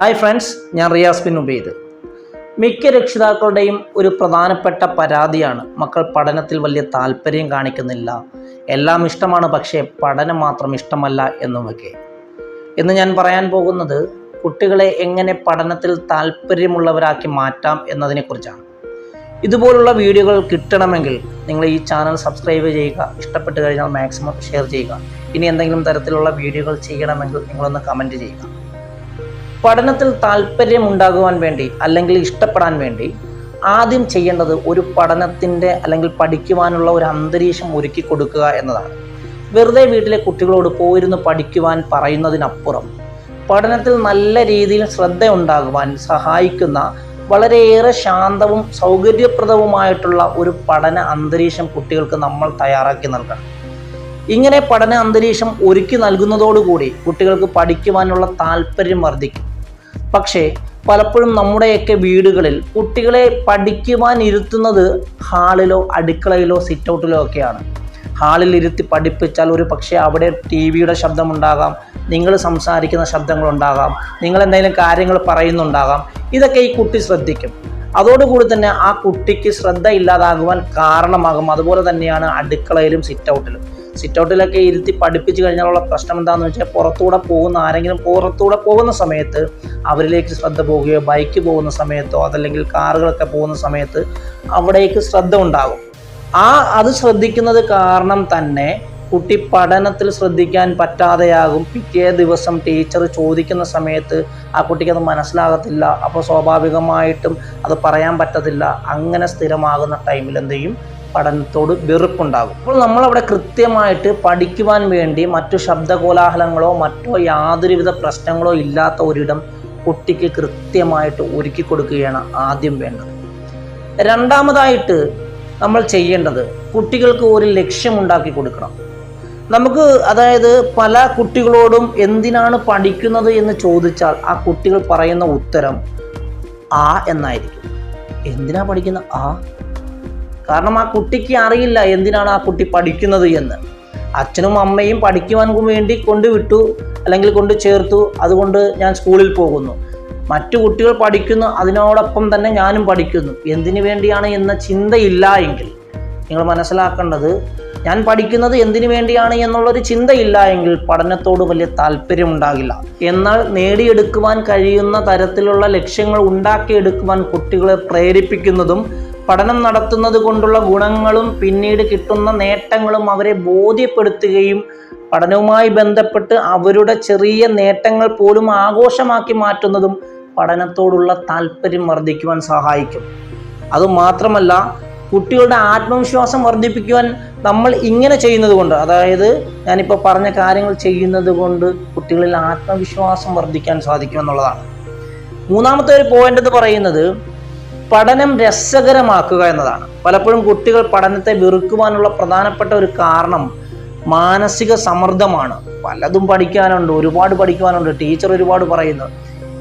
Hi friends ഞാൻ Riyas bin Ubaid. മിക്ക രക്ഷിതാക്കളുടെയും ഒരു പ്രധാനപ്പെട്ട പരാതിയാണ് മക്കൾ പഠനത്തിൽ വലിയ താല്പര്യം കാണിക്കുന്നില്ല. എല്ലാം ഇഷ്ടമാണ് പക്ഷേ പഠനം മാത്രം ഇഷ്ടമല്ല എന്നുമൊക്കെ. ഇന്ന് ഞാൻ പറയാൻ പോകുന്നത് കുട്ടികളെ എങ്ങനെ പഠനത്തിൽ താല്പര്യമുള്ളവരാക്കി മാറ്റാം എന്നതിനെക്കുറിച്ചാണ്. ഇതുപോലുള്ള വീഡിയോകൾ കിട്ടണമെങ്കിൽ നിങ്ങൾ ഈ ചാനൽ സബ്സ്ക്രൈബ് ചെയ്യുക ഇഷ്ടപ്പെട്ട് കഴിഞ്ഞാൽ മാക്സിമം ഷെയർ ചെയ്യുക. ഇനി എന്തെങ്കിലും തരത്തിലുള്ള വീഡിയോകൾ ചെയ്യണമെങ്കിൽ നിങ്ങളൊന്ന് കമന്റ് ചെയ്യുക. പഠനത്തിൽ താല്പര്യം ഉണ്ടാകുവാൻ വേണ്ടി അല്ലെങ്കിൽ ഇഷ്ടപ്പെടാൻ വേണ്ടി ആദ്യം ചെയ്യേണ്ടത് ഒരു പഠനത്തിന്റെ അല്ലെങ്കിൽ പഠിക്കുവാനുള്ള ഒരു അന്തരീക്ഷം ഒരുക്കി കൊടുക്കുക എന്നതാണ്. വെറുതെ വീട്ടിലെ കുട്ടികളോട് പോയിരുന്ന് പഠിക്കുവാൻ പറയുന്നതിനപ്പുറം പഠനത്തിൽ നല്ല രീതിയിൽ ശ്രദ്ധ ഉണ്ടാകുവാൻ സഹായിക്കുന്ന വളരെയേറെ ശാന്തവും സൗകര്യപ്രദവുമായിട്ടുള്ള ഒരു പഠന അന്തരീക്ഷം കുട്ടികൾക്ക് നമ്മൾ തയ്യാറാക്കി നൽകണം. ഇങ്ങനെ പഠന അന്തരീക്ഷം ഒരുക്കി നൽകുന്നതോടുകൂടി കുട്ടികൾക്ക് പഠിക്കുവാനുള്ള താല്പര്യം വർദ്ധിക്കും. പക്ഷേ പലപ്പോഴും നമ്മുടെയൊക്കെ വീടുകളിൽ കുട്ടികളെ പഠിക്കുവാൻ ഇരുത്തുന്നത് ഹാളിലോ അടുക്കളയിലോ സിറ്റൗട്ടിലോ ഒക്കെയാണ്. ഹാളിൽ ഇരുത്തി പഠിപ്പിച്ചാൽ ഒരു പക്ഷേ അവിടെ ടി വിയുടെ ശബ്ദമുണ്ടാകാം നിങ്ങൾ സംസാരിക്കുന്ന ശബ്ദങ്ങളുണ്ടാകാം നിങ്ങൾ എന്തെങ്കിലും കാര്യങ്ങൾ പറയുന്നുണ്ടാകാം. ഇതൊക്കെ ഈ കുട്ടി ശ്രദ്ധിക്കും. അതോടുകൂടി തന്നെ ആ കുട്ടിക്ക് ശ്രദ്ധ ഇല്ലാതാകുവാൻ കാരണമാകും. അതുപോലെ തന്നെയാണ് അടുക്കളയിലും സിറ്റൗട്ടിലും. സിറ്റൗട്ടിലൊക്കെ ഇരുത്തി പഠിപ്പിച്ചു കഴിഞ്ഞാലുള്ള പ്രശ്നം എന്താണെന്ന് വെച്ചാൽ പുറത്തൂടെ പോകുന്ന ആരെങ്കിലും പുറത്തൂടെ പോകുന്ന സമയത്ത് അവരിലേക്ക് ശ്രദ്ധ പോകുകയോ ബൈക്ക് പോകുന്ന സമയത്തോ അതല്ലെങ്കിൽ കാറുകളൊക്കെ പോകുന്ന സമയത്ത് അവിടേക്ക് ശ്രദ്ധ ഉണ്ടാകും. ആ അത് ശ്രദ്ധിക്കുന്നത് കാരണം തന്നെ കുട്ടി പഠനത്തിൽ ശ്രദ്ധിക്കാൻ പറ്റാതെയാകും. പിറ്റേ ദിവസം ടീച്ചർ ചോദിക്കുന്ന സമയത്ത് ആ കുട്ടിക്ക് അത് മനസ്സിലാകത്തില്ല. അപ്പോൾ സ്വാഭാവികമായിട്ടും അത് പറയാൻ പറ്റത്തില്ല. അങ്ങനെ സ്ഥിരമാകുന്ന ടൈമിൽ എന്ത് ചെയ്യും? പഠനത്തോട് വെറുപ്പുണ്ടാകും. അപ്പോൾ നമ്മളവിടെ കൃത്യമായിട്ട് പഠിക്കുവാൻ വേണ്ടി മറ്റു ശബ്ദകോലാഹലങ്ങളോ മറ്റോ യാതൊരുവിധ പ്രശ്നങ്ങളോ ഇല്ലാത്ത ഒരിടം കുട്ടിക്ക് കൃത്യമായിട്ട് ഒരുക്കി കൊടുക്കുകയാണ് ആദ്യം വേണ്ടത്. രണ്ടാമതായിട്ട് നമ്മൾ ചെയ്യേണ്ടത് കുട്ടികൾക്ക് ഒരു ലക്ഷ്യമുണ്ടാക്കി കൊടുക്കണം. നമുക്ക് അതായത് പല കുട്ടികളോടും എന്തിനാണ് പഠിക്കുന്നത് എന്ന് ചോദിച്ചാൽ ആ കുട്ടികൾ പറയുന്ന ഉത്തരം ആ എന്നായിരിക്കും. എന്തിനാ പഠിക്കുന്ന ആ കാരണം ആ കുട്ടിക്ക് അറിയില്ല എന്തിനാണ് ആ കുട്ടി പഠിക്കുന്നത് എന്ന്. അച്ഛനും അമ്മയും പഠിക്കുവാൻ വേണ്ടി കൊണ്ടുവിട്ടു അല്ലെങ്കിൽ കൊണ്ട് ചേർത്തു അതുകൊണ്ട് ഞാൻ സ്കൂളിൽ പോകുന്നു. മറ്റു കുട്ടികൾ പഠിക്കുന്നു അതിനോടൊപ്പം തന്നെ ഞാനും പഠിക്കുന്നു. എന്തിനു വേണ്ടിയാണ് എന്ന ചിന്തയില്ല എങ്കിൽ നിങ്ങൾ മനസ്സിലാക്കേണ്ടത് ഞാൻ പഠിക്കുന്നത് എന്തിനു വേണ്ടിയാണ് എന്നുള്ളൊരു ചിന്തയില്ല എങ്കിൽ പഠനത്തോട് വലിയ താല്പര്യം ഉണ്ടാകില്ല എന്നാൽ നേടിയെടുക്കുവാൻ കഴിയുന്ന തരത്തിലുള്ള ലക്ഷ്യങ്ങൾ ഉണ്ടാക്കിയെടുക്കുവാൻ കുട്ടികളെ പ്രേരിപ്പിക്കുന്നതും പഠനം നടത്തുന്നത് കൊണ്ടുള്ള ഗുണങ്ങളും പിന്നീട് കിട്ടുന്ന നേട്ടങ്ങളും അവരെ ബോധ്യപ്പെടുത്തുകയും പഠനവുമായി ബന്ധപ്പെട്ട് അവരുടെ ചെറിയ നേട്ടങ്ങൾ പോലും ആഘോഷമാക്കി മാറ്റുന്നതും പഠനത്തോടുള്ള താല്പര്യം വർദ്ധിക്കുവാൻ സഹായിക്കും. അതുമാത്രമല്ല കുട്ടികളുടെ ആത്മവിശ്വാസം വർദ്ധിപ്പിക്കുവാൻ നമ്മൾ ഇങ്ങനെ ചെയ്യുന്നത് കൊണ്ട് അതായത് ഞാനിപ്പോൾ പറഞ്ഞ കാര്യങ്ങൾ ചെയ്യുന്നത് കൊണ്ട് കുട്ടികളിൽ ആത്മവിശ്വാസം വർദ്ധിക്കാൻ സാധിക്കും എന്നുള്ളതാണ്. മൂന്നാമത്തെ ഒരു പോയിന്റ് എന്ന് പറയുന്നത് പഠനം രസകരമാക്കുക എന്നതാണ്. പലപ്പോഴും കുട്ടികൾ പഠനത്തെ വെറുക്കുവാനുള്ള പ്രധാനപ്പെട്ട ഒരു കാരണം മാനസിക സമ്മർദ്ദമാണ്. പലതും പഠിക്കാനുണ്ട് ഒരുപാട് പഠിക്കുവാനുണ്ട് ടീച്ചർ ഒരുപാട് പറയുന്നു.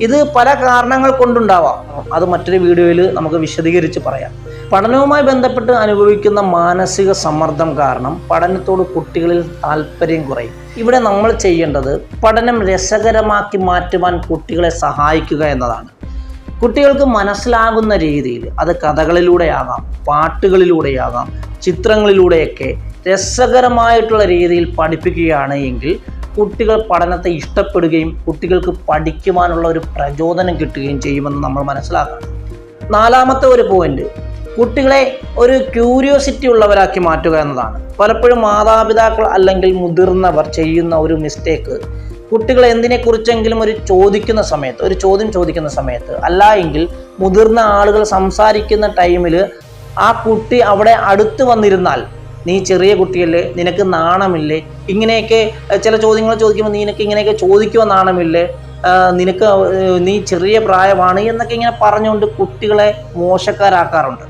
ഇത് പല കാരണങ്ങൾ കൊണ്ടുണ്ടാവാം. അത് മറ്റൊരു വീഡിയോയിൽ നമുക്ക് വിശദീകരിച്ച് പറയാം. പഠനവുമായി ബന്ധപ്പെട്ട് അനുഭവിക്കുന്ന മാനസിക സമ്മർദ്ദം കാരണം പഠനത്തോട് കുട്ടികളിൽ താല്പര്യം കുറയും. ഇവിടെ നമ്മൾ ചെയ്യേണ്ടത് പഠനം രസകരമാക്കി മാറ്റുവാൻ കുട്ടികളെ സഹായിക്കുക എന്നതാണ്. കുട്ടികൾക്ക് മനസ്സിലാകുന്ന രീതിയിൽ അത് കഥകളിലൂടെയാകാം പാട്ടുകളിലൂടെയാകാം ചിത്രങ്ങളിലൂടെയൊക്കെ രസകരമായിട്ടുള്ള രീതിയിൽ പഠിപ്പിക്കുകയാണ് എങ്കിൽ കുട്ടികൾ പഠനത്തെ ഇഷ്ടപ്പെടുകയും കുട്ടികൾക്ക് പഠിക്കുവാനുള്ള ഒരു പ്രചോദനം കിട്ടുകയും ചെയ്യുമെന്ന് നമ്മൾ മനസ്സിലാക്കണം. നാലാമത്തെ ഒരു പോയിന്റ് കുട്ടികളെ ഒരു ക്യൂരിയോസിറ്റി ഉള്ളവരാക്കി മാറ്റുക എന്നതാണ്. പലപ്പോഴും മാതാപിതാക്കൾ അല്ലെങ്കിൽ മുതിർന്നവർ ചെയ്യുന്ന ഒരു മിസ്റ്റേക്ക് കുട്ടികൾ എന്തിനെക്കുറിച്ചെങ്കിലും ഒരു ചോദിക്കുന്ന സമയത്ത് ഒരു ചോദ്യം ചോദിക്കുന്ന സമയത്ത് അല്ല എങ്കിൽ മുതിർന്ന ആളുകൾ സംസാരിക്കുന്ന ടൈമിൽ ആ കുട്ടി അവിടെ അടുത്ത് വന്നിരുന്നാൽ നീ ചെറിയ കുട്ടിയല്ലേ നിനക്ക് നാണമില്ലേ? ഇങ്ങനെയൊക്കെ ചില ചോദ്യങ്ങൾ ചോദിക്കുമ്പോൾ നിനക്ക് ഇങ്ങനെയൊക്കെ ചോദിക്കുവാൻ നാണമില്ലേ? നിനക്ക് നീ ചെറിയ പ്രായമാണ് എന്നൊക്കെ ഇങ്ങനെ പറഞ്ഞുകൊണ്ട് കുട്ടികളെ മോശക്കാരാക്കാറുണ്ട്.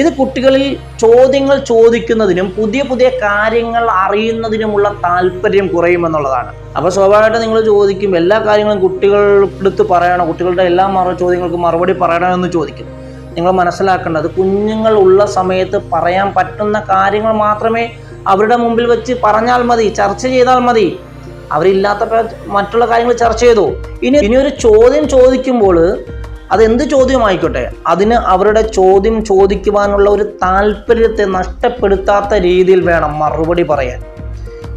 ഇത് കുട്ടികളിൽ ചോദ്യങ്ങൾ ചോദിക്കുന്നതിനും പുതിയ പുതിയ കാര്യങ്ങൾ അറിയുന്നതിനുമുള്ള താല്പര്യം കുറയുമെന്നുള്ളതാണ്. അപ്പോൾ സ്വാഭാവികമായിട്ട് നിങ്ങൾ ചോദിക്കും എല്ലാ കാര്യങ്ങളും കുട്ടികളെടുത്ത് പറയണോ? കുട്ടികളുടെ എല്ലാ മറു ചോദ്യങ്ങൾക്കും മറുപടി പറയണോ എന്ന് ചോദിക്കും. നിങ്ങൾ മനസ്സിലാക്കേണ്ടത് കുഞ്ഞുങ്ങൾ ഉള്ള സമയത്ത് പറയാൻ പറ്റുന്ന കാര്യങ്ങൾ മാത്രമേ അവരുടെ മുമ്പിൽ വെച്ച് പറഞ്ഞാൽ മതി ചർച്ച ചെയ്താൽ മതി. അവരില്ലാത്ത മറ്റുള്ള കാര്യങ്ങൾ ചർച്ച ചെയ്തു. ഇനി ഇനി ഒരു ചോദ്യം ചോദിക്കുമ്പോൾ അതെന്ത് ചോദ്യമായിക്കോട്ടെ? അതിന് അവരുടെ ചോദ്യം ചോദിക്കുവാനുള്ള ഒരു താല്പര്യത്തെ നഷ്ടപ്പെടുത്താത്ത രീതിയിൽ വേണം മറുപടി പറയാൻ.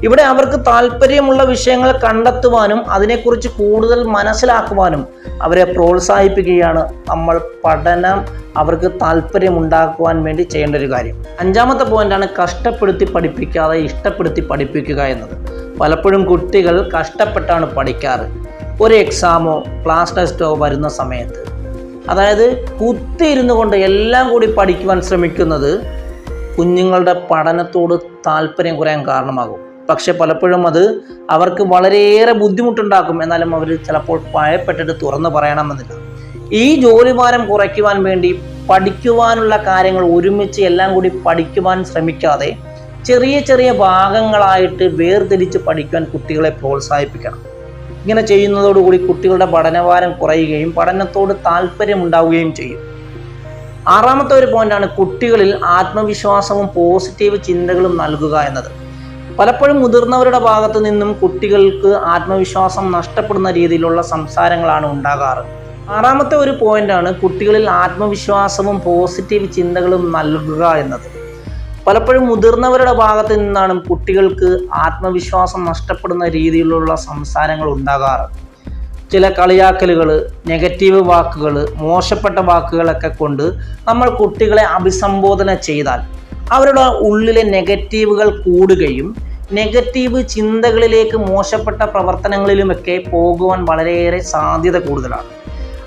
ഇവിടെ അവർക്ക് താല്പര്യമുള്ള വിഷയങ്ങൾ കണ്ടെത്തുവാനും അതിനെക്കുറിച്ച് കൂടുതൽ മനസ്സിലാക്കുവാനും അവരെ പ്രോത്സാഹിപ്പിക്കുകയാണ് നമ്മൾ പഠനം അവർക്ക് താല്പര്യമുണ്ടാക്കുവാൻ വേണ്ടി ചെയ്യേണ്ട ഒരു കാര്യം. അഞ്ചാമത്തെ പോയിന്റാണ് കഷ്ടപ്പെടുത്തി പഠിപ്പിക്കാതെ ഇഷ്ടപ്പെടുത്തി പഠിപ്പിക്കുക എന്നത്. പലപ്പോഴും കുട്ടികൾ കഷ്ടപ്പെട്ടാണ് പഠിക്കാറ്. ഒരു എക്സാമോ ക്ലാസ് ടെസ്റ്റോ വരുന്ന സമയത്ത്. അതായത് കുത്തിയിരുന്നു കൊണ്ട് എല്ലാം കൂടി പഠിക്കുവാൻ ശ്രമിക്കുന്നത് കുഞ്ഞുങ്ങളുടെ പഠനത്തോട് താല്പര്യം കുറയാൻ കാരണമാകും. പക്ഷെ പലപ്പോഴും അത് അവർക്ക് വളരെയേറെ ബുദ്ധിമുട്ടുണ്ടാക്കും. എന്നാലും അവർ ചിലപ്പോൾ ഭയപ്പെട്ടിട്ട് തുറന്നു പറയണമെന്നില്ല. ഈ ജോലിഭാരം കുറയ്ക്കുവാൻ വേണ്ടി പഠിക്കുവാനുള്ള കാര്യങ്ങൾ ഒരുമിച്ച് എല്ലാം കൂടി പഠിക്കുവാൻ ശ്രമിക്കാതെ ചെറിയ ചെറിയ ഭാഗങ്ങളായിട്ട് വേർതിരിച്ച് പഠിക്കുവാൻ കുട്ടികളെ പ്രോത്സാഹിപ്പിക്കണം. ഇങ്ങനെ ചെയ്യുന്നതോടുകൂടി കുട്ടികളുടെ പഠനഭാരം കുറയുകയും പഠനത്തോട് താല്പര്യമുണ്ടാവുകയും ചെയ്യും. ആറാമത്തെ ഒരു പോയിന്റാണ് കുട്ടികളിൽ ആത്മവിശ്വാസവും പോസിറ്റീവ് ചിന്തകളും നൽകുക എന്നത്. പലപ്പോഴും മുതിർന്നവരുടെ ഭാഗത്തു നിന്നും കുട്ടികൾക്ക് ആത്മവിശ്വാസം നഷ്ടപ്പെടുന്ന രീതിയിലുള്ള സംസാരങ്ങളാണ് ഉണ്ടാകാറ്. ആറാമത്തെ ഒരു പോയിന്റാണ് കുട്ടികളിൽ ആത്മവിശ്വാസവും പോസിറ്റീവ് ചിന്തകളും നൽകുക എന്നത്. പലപ്പോഴും മുതിർന്നവരുടെ ഭാഗത്ത് നിന്നാണ് കുട്ടികൾക്ക് ആത്മവിശ്വാസം നഷ്ടപ്പെടുന്ന രീതിയിലുള്ള സംസാരങ്ങൾ ഉണ്ടാകാറ്. ചില കളിയാക്കലുകൾ നെഗറ്റീവ് വാക്കുകൾ മോശപ്പെട്ട വാക്കുകളൊക്കെ കൊണ്ട് നമ്മൾ കുട്ടികളെ അഭിസംബോധന ചെയ്താൽ അവരുടെ ഉള്ളിലെ നെഗറ്റീവുകൾ കൂടുകയും നെഗറ്റീവ് ചിന്തകളിലേക്ക് മോശപ്പെട്ട പ്രവർത്തനങ്ങളിലുമൊക്കെ പോകുവാൻ വളരെയേറെ സാധ്യത കൂടുതലാണ്.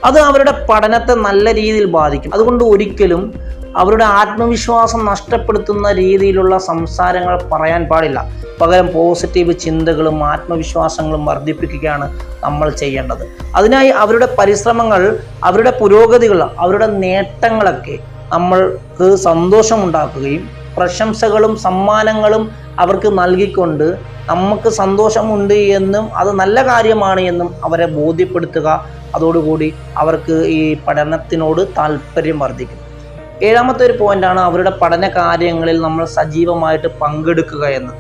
അത് അവരുടെ പഠനത്തെ നല്ല രീതിയിൽ ബാധിക്കും. അതുകൊണ്ട് ഒരിക്കലും അവരുടെ ആത്മവിശ്വാസം നഷ്ടപ്പെടുത്തുന്ന രീതിയിലുള്ള സംസാരങ്ങൾ പറയാൻ പാടില്ല. പകരം പോസിറ്റീവ് ചിന്തകളും ആത്മവിശ്വാസങ്ങളും വർദ്ധിപ്പിക്കുകയാണ് നമ്മൾ ചെയ്യേണ്ടത്. അതിനായി അവരുടെ പരിശ്രമങ്ങൾ അവരുടെ പുരോഗതികൾ അവരുടെ നേട്ടങ്ങളൊക്കെ നമ്മൾക്ക് സന്തോഷമുണ്ടാക്കുകയും പ്രശംസകളും സമ്മാനങ്ങളും അവർക്ക് നൽകിക്കൊണ്ട് നമുക്ക് സന്തോഷമുണ്ട് എന്നും അത് നല്ല കാര്യമാണ് എന്നും അവരെ ബോധ്യപ്പെടുത്തുക. അതോടുകൂടി അവർക്ക് ഈ പഠനത്തിനോട് താല്പര്യം വർദ്ധിക്കും. ഏഴാമത്തെ ഒരു പോയിന്റാണ് അവരുടെ പഠന കാര്യങ്ങളിൽ നമ്മൾ സജീവമായിട്ട് പങ്കെടുക്കുക എന്നത്.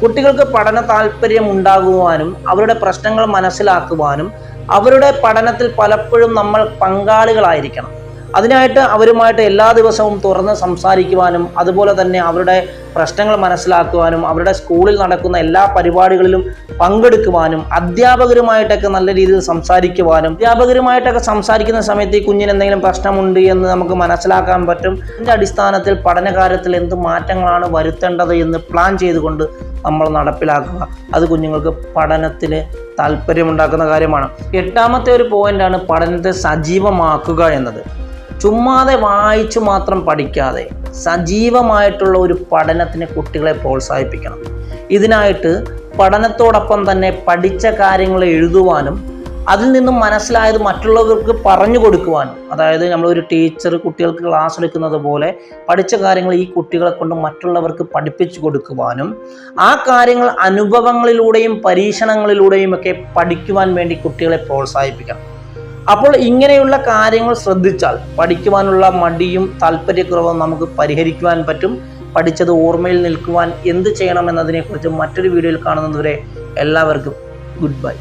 കുട്ടികൾക്ക് പഠന താല്പര്യം ഉണ്ടാകുവാനും അവരുടെ പ്രശ്നങ്ങൾ മനസ്സിലാക്കുവാനും അവരുടെ പഠനത്തിൽ പലപ്പോഴും നമ്മൾ പങ്കാളികളായിരിക്കണം. അതിനായിട്ട് അവരുമായിട്ട് എല്ലാ ദിവസവും തുറന്ന് സംസാരിക്കുവാനും അതുപോലെ തന്നെ അവരുടെ പ്രശ്നങ്ങൾ മനസ്സിലാക്കുവാനും അവരുടെ സ്കൂളിൽ നടക്കുന്ന എല്ലാ പരിപാടികളിലും പങ്കെടുക്കുവാനും അധ്യാപകരുമായിട്ടൊക്കെ നല്ല രീതിയിൽ സംസാരിക്കുവാനും അധ്യാപകരുമായിട്ടൊക്കെ സംസാരിക്കുന്ന സമയത്ത് ഈ കുഞ്ഞിന് എന്തെങ്കിലും പ്രശ്നമുണ്ട് എന്ന് നമുക്ക് മനസ്സിലാക്കാൻ പറ്റും. ഇതിന്റെ അടിസ്ഥാനത്തിൽ പഠനകാര്യത്തിൽ എന്ത് മാറ്റങ്ങളാണ് വരുത്തേണ്ടത് എന്ന് പ്ലാൻ ചെയ്തുകൊണ്ട് നമ്മൾ നടപ്പിലാക്കുക. അത് കുഞ്ഞുങ്ങൾക്ക് പഠനത്തിൽ താല്പര്യമുണ്ടാക്കുന്ന കാര്യമാണ്. എട്ടാമത്തെ ഒരു പോയിന്റാണ് പഠനത്തെ സജീവമാക്കുക എന്നത്. ചുമ്മാതെ വായിച്ചു മാത്രം പഠിക്കാതെ സജീവമായിട്ടുള്ള ഒരു പഠനത്തിന് കുട്ടികളെ പ്രോത്സാഹിപ്പിക്കണം. ഇതിനായിട്ട് പഠനത്തോടൊപ്പം തന്നെ പഠിച്ച കാര്യങ്ങൾ എഴുതുവാനും അതിൽ നിന്നും മനസ്സിലായത് മറ്റുള്ളവർക്ക് പറഞ്ഞു കൊടുക്കുവാനും അതായത് നമ്മളൊരു ടീച്ചർ കുട്ടികൾക്ക് ക്ലാസ് എടുക്കുന്നത് പോലെ പഠിച്ച കാര്യങ്ങൾ ഈ കുട്ടികളെ കൊണ്ട് മറ്റുള്ളവർക്ക് പഠിപ്പിച്ചു കൊടുക്കുവാനും ആ കാര്യങ്ങൾ അനുഭവങ്ങളിലൂടെയും പരീക്ഷണങ്ങളിലൂടെയും ഒക്കെ പഠിക്കുവാൻ വേണ്ടി കുട്ടികളെ പ്രോത്സാഹിപ്പിക്കണം. അപ്പോൾ ഇങ്ങനെയുള്ള കാര്യങ്ങൾ ശ്രദ്ധിച്ചാൽ പഠിക്കുവാനുള്ള മടിയും താല്പര്യക്കുറവും നമുക്ക് പരിഹരിക്കുവാൻ പറ്റും. പഠിച്ചത് ഓർമ്മയിൽ നിൽക്കുവാൻ എന്ത് ചെയ്യണം എന്നതിനെക്കുറിച്ച് മറ്റൊരു വീഡിയോയിൽ കാണുന്നതുവരെ എല്ലാവർക്കും ഗുഡ് ബൈ.